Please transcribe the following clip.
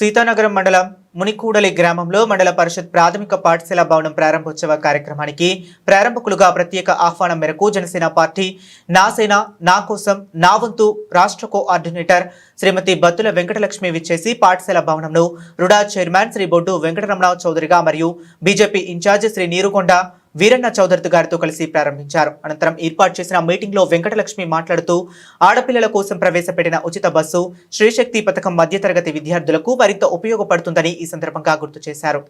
సీతానగరం మండలం మునికూడలి గ్రామంలో మండల పరిషత్ ప్రాథమిక పాఠశాల భవనం ప్రారంభోత్సవ కార్యక్రమానికి ప్రారంభకులుగా ప్రత్యేక ఆహ్వానం మేరకు జనసేన పార్టీ నా సేన నా కోసం నా వంతు రాష్ట్ర కోఆర్డినేటర్ శ్రీమతి బత్తుల వెంకటలక్ష్మి విచ్చేసి పాఠశాల భవనంను రుడా చైర్మన్ శ్రీ బొడ్డు వెంకటరమణ చౌదరిగా మరియు బీజేపీ ఇన్ఛార్జి శ్రీ నీరుకొండ వీరన్న చౌదరి గారితో కలిసి ప్రారంభించారు. అనంతరం ఏర్పాటు చేసిన మీటింగ్లో వెంకటలక్ష్మి మాట్లాడుతూ ఆడపిల్లల కోసం ప్రవేశపెట్టిన ఉచిత బస్సు శ్రీశక్తి పథకం మధ్యతరగతి విద్యార్థులకు మరింత ఉపయోగపడుతుందని ఈ సందర్భంగా గుర్తు చేశారు.